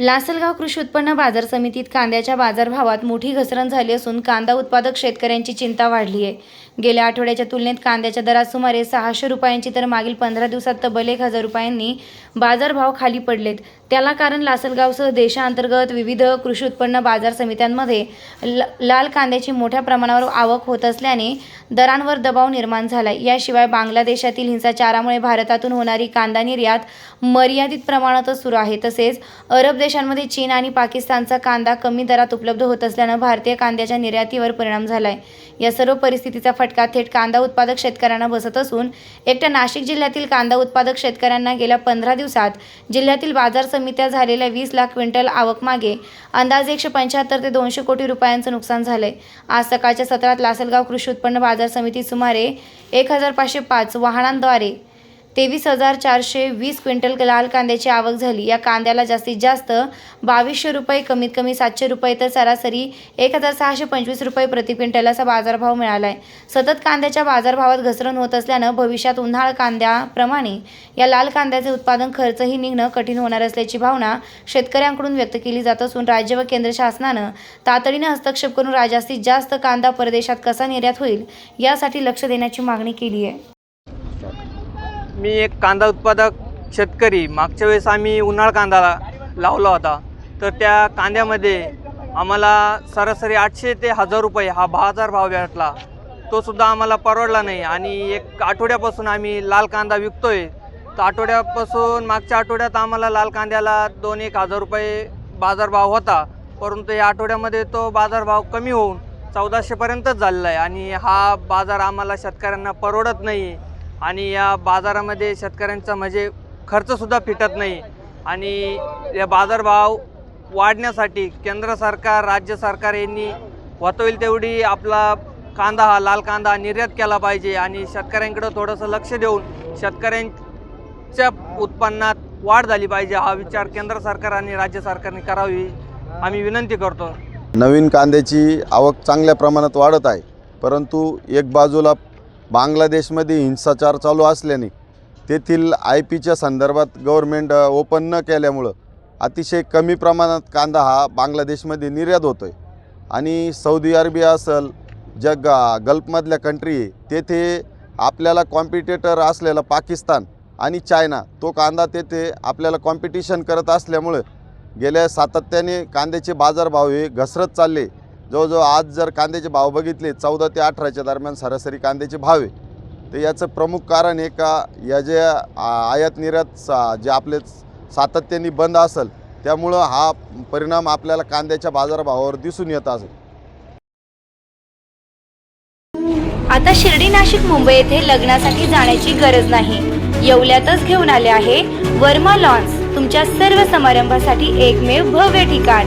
लासलगाव कृषी उत्पन्न बाजार समितीत कांद्याच्या बाजारभावात मोठी घसरण झाली असून कांदा उत्पादक शेतकऱ्यांची चिंता वाढली आहे. गेल्या आठवड्याच्या तुलनेत कांद्याच्या दरात सुमारे सहाशे रुपयांची तर मागील पंधरा दिवसात तब्बल एक हजार रुपयांनी बाजारभाव खाली पडलेत. त्याला कारण लासलगावसह देशांतर्गत विविध कृषी उत्पन्न बाजार समित्यांमध्ये ल लाल कांद्याची मोठ्या प्रमाणावर आवक होत असल्याने दरांवर दबाव निर्माण झाला याशिवाय बांगलादेशातील हिंसाचारामुळे भारतातून होणारी कांदा निर्यात मर्यादित प्रमाणातच सुरू आहे. तसेच अरब देशांमध्ये चीन आणि पाकिस्तानचा कांदा कमी दरात उपलब्ध होत असल्यानं भारतीय कांद्याच्या निर्यातीवर परिणाम झालाय. या सर्व परिस्थितीचा फटका थेट कांदा उत्पादक शेतकऱ्यांना बसत असून एकट्या नाशिक जिल्ह्यातील कांदा उत्पादक शेतकऱ्यांना गेल्या पंधरा दिवसात जिल्ह्यातील बाजार समित्या झालेल्या वीस लाख क्विंटल आवक मागे अंदाजे एकशे पंच्याहत्तर ते दोनशे कोटी रुपयांचं नुकसान झालंय. आज सकाळच्या सत्रात लासलगाव कृषी उत्पन्न बाजार समिती सुमारे एक हजार पाचशे पाच वाहनांद्वारे तेवीस हजार चारशे वीस क्विंटल लाल कांद्याची आवक झाली. या कांद्याला जास्तीत जास्त बावीसशे रुपये कमीत कमी सातशे रुपये तर सरासरी एक हजार सहाशे पंचवीस रुपये प्रति क्विंटल असा बाजारभाव मिळाला आहे सतत कांद्याच्या बाजारभावात घसरण होत असल्यानं भविष्यात उन्हाळ कांद्याप्रमाणे या लाल कांद्याचे उत्पादन खर्चही निघणं कठीण होणार असल्याची भावना शेतकऱ्यांकडून व्यक्त केली जात असून राज्य व केंद्र शासनानं तातडीनं हस्तक्षेप करून रा- जास्तीत जास्त कांदा परदेशात कसा निर्यात होईल यासाठी लक्ष देण्याची मागणी केली आहे मी एक कांदा उत्पादक शेतकरी. मागच्या वेळेस आम्ही उन्हाळ कांदा लावला होता. तर त्या कांद्यामध्ये आम्हाला सरासरी आठशे ते हजार रुपये हा बाजार भाव भेटला. तोसुद्धा आम्हाला परवडला नाही. आणि एक आठवड्यापासून आम्ही लाल कांदा विकतो आहे तर आठवड्यापासून मागच्या आठवड्यात आम्हाला लाल कांद्याला दोन एक हजार रुपये बाजारभाव होता. परंतु या आठवड्यामध्ये तो बाजारभाव कमी होऊन चौदाशेपर्यंतच झालेला आहे. आणि हा बाजार आम्हाला शेतकऱ्यांना परवडत नाही. आणि या बाजारामध्ये शेतकऱ्यांचा म्हणजे खर्चसुद्धा फिटत नाही. आणि या बाजारभाव वाढण्यासाठी केंद्र सरकार राज्य सरकार यांनी होता होईल तेवढी आपला कांदा हा लाल कांदा निर्यात केला पाहिजे आणि शेतकऱ्यांकडं थोडंसं लक्ष देऊन शेतकऱ्यांच्या उत्पन्नात वाढ झाली पाहिजे हा विचार केंद्र सरकार आणि राज्य सरकारने करावी. आम्ही विनंती करतो. नवीन कांद्याची आवक चांगल्या प्रमाणात वाढत आहे. परंतु एक बाजूला बांगलादेशमध्ये हिंसाचार चालू असल्याने तेथील आय पीच्या संदर्भात गव्हर्मेंट ओपन न केल्यामुळं अतिशय कमी प्रमाणात कांदा हा बांगलादेशमध्ये निर्यात होतो आहे आणि सौदी अरेबिया असेल जग गल्फमधल्या कंट्री आहे तेथे आपल्याला कॉम्पिटेटर असलेला पाकिस्तान आणि चायना तो कांदा तेथे आपल्याला कॉम्पिटिशन करत असल्यामुळं गेल्या सातत्याने कांद्याचे बाजारभाव हे घसरत चालले. जवळजवळ आज जर कांद्याचे भाव बघितले चौदा ते अठराच्या दरम्यान सरासरी कांद्याचे भाव आहे. तर याचं प्रमुख कारण हे का या जे आयात निर्यात सा जे आपले सातत्याने बंद असेल त्यामुळं हा परिणाम आपल्याला कांद्याच्या बाजारभावावर दिसून येत असेल आता शिर्डी नाशिक मुंबई येथे लग्नासाठी जाण्याची गरज नाही. येवल्यातच घेऊन आले आहे वर्मा लॉन्स. तुमच्या सर्व समारंभासाठी एकमेव भव्य ठिकाण.